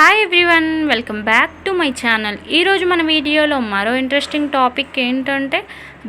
Hi everyone welcome back to my channel ఈరోజు మన వీడియోలో మరో ఇంట్రెస్టింగ్ టాపిక్ ఏంటంటే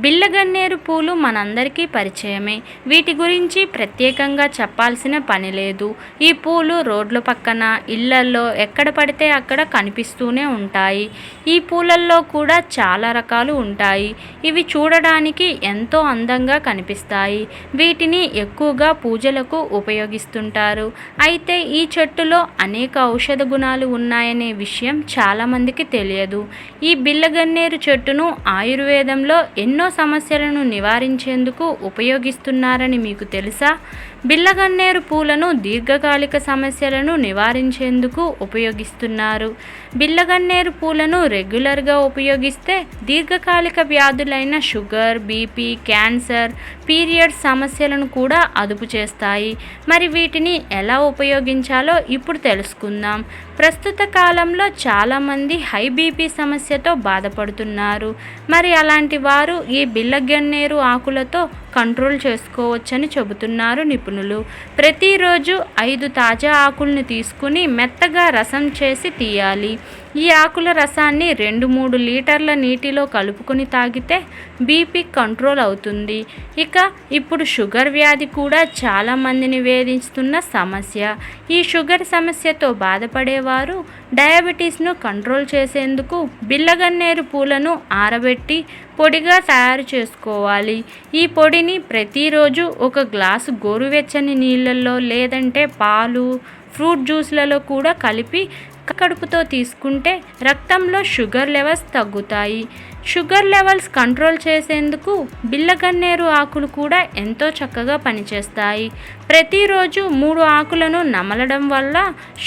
బిల్లగన్నేరు పూలు మనందరికీ పరిచయమే. వీటి గురించి ప్రత్యేకంగా చెప్పాల్సిన పని లేదు. ఈ పూలు రోడ్ల పక్కన ఇళ్ళల్లో ఎక్కడ పడితే అక్కడ కనిపిస్తూనే ఉంటాయి. ఈ పూలల్లో కూడా చాలా రకాలు ఉంటాయి. ఇవి చూడడానికి ఎంతో అందంగా కనిపిస్తాయి. వీటిని ఎక్కువగా పూజలకు ఉపయోగిస్తుంటారు. అయితే ఈ చెట్టులో అనేక ఔషధ గుణాలు ఉన్నాయనే విషయం చాలామందికి తెలియదు. ఈ బిల్లగన్నేరు చెట్టును ఆయుర్వేదంలో ఎన్నో ఎన్నో సమస్యలను నివారించేందుకు ఉపయోగిస్తున్నారని మీకు తెలుసా? బిల్లగన్నేరు పూలను దీర్ఘకాలిక సమస్యలను నివారించేందుకు ఉపయోగిస్తున్నారు. బిల్లగన్నేరు పూలను రెగ్యులర్గా ఉపయోగిస్తే దీర్ఘకాలిక వ్యాధులైన షుగర్ బీపీ క్యాన్సర్ పీరియడ్ సమస్యలను కూడా అదుపు చేస్తాయి. మరి వీటిని ఎలా ఉపయోగించాలో ఇప్పుడు తెలుసుకుందాం. ప్రస్తుత కాలంలో చాలామంది హై బీపీ సమస్యతో బాధపడుతున్నారు. మరి అలాంటి వారు ఈ బిల్లగన్నేరు ఆకులతో కంట్రోల్ చేసుకోవచ్చని చెబుతున్నారు నిపుణులు. ప్రతిరోజు ఐదు తాజా ఆకుల్ని తీసుకుని మెత్తగా రసం చేసి తీయాలి. ఈ ఆకుల రసాన్ని రెండు మూడు లీటర్ల నీటిలో కలుపుకొని తాగితే బీపీ కంట్రోల్ అవుతుంది. ఇక ఇప్పుడు షుగర్ వ్యాధి కూడా చాలామందిని వేధిస్తున్న సమస్య. ఈ షుగర్ సమస్యతో బాధపడేవారు డయాబెటీస్ను కంట్రోల్ చేసేందుకు బిల్లగన్నేరు పూలను ఆరబెట్టి పొడిగా తయారు చేసుకోవాలి. ఈ పొడిని ప్రతిరోజు ఒక గ్లాసు గోరువెచ్చని నీళ్ళల్లో లేదంటే పాలు ఫ్రూట్ జ్యూస్లలో కూడా కలిపి కడుపుతో తీసుకుంటే రక్తంలో షుగర్ లెవెల్స్ తగ్గుతాయి. షుగర్ లెవెల్స్ కంట్రోల్ చేసేందుకు బిల్లగన్నేరు ఆకులు కూడా ఎంతో చక్కగా పనిచేస్తాయి. ప్రతిరోజు మూడు ఆకులను నమలడం వల్ల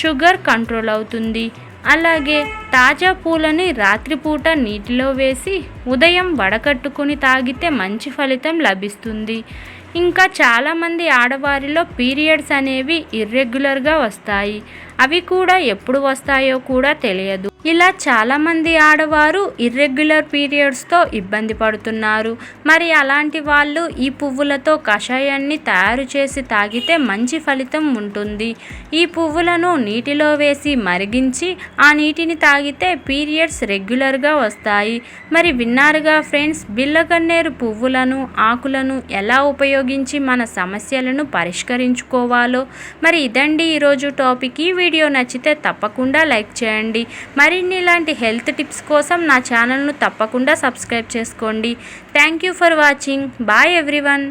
షుగర్ కంట్రోల్ అవుతుంది. అలాగే తాజా పూలని రాత్రిపూట నీటిలో వేసి ఉదయం వడకట్టుకుని తాగితే మంచి ఫలితం లభిస్తుంది. ఇంకా చాలామంది ఆడవారిలో పీరియడ్స్ అనేవి ఇర్రెగ్యులర్గా వస్తాయి. అవి కూడా ఎప్పుడు వస్తాయో కూడా తెలియదు. ఇలా చాలామంది ఆడవారు ఇర్రెగ్యులర్ పీరియడ్స్తో ఇబ్బంది పడుతున్నారు. మరి అలాంటి వాళ్ళు ఈ పువ్వులతో కషాయాన్ని తయారు చేసి తాగితే మంచి ఫలితం ఉంటుంది. ఈ పువ్వులను నీటిలో వేసి మరిగించి ఆ నీటిని తాగితే పీరియడ్స్ రెగ్యులర్గా వస్తాయి. మరి విన్నారుగా ఫ్రెండ్స్ బిల్లగన్నేరు పువ్వులను ఆకులను ఎలా ఉపయోగించి మన సమస్యలను పరిష్కరించుకోవాలో? మరి ఇదండి ఈరోజు టాపిక్ ఈ వీడియో నచ్చితే తప్పకుండా లైక్ చేయండి. మరిన్ని ఇలాంటి హెల్త్ టిప్స్ కోసం నా ఛానల్ను తప్పకుండా సబ్స్క్రైబ్ చేసుకోండి. Thank you for watching. Bye everyone.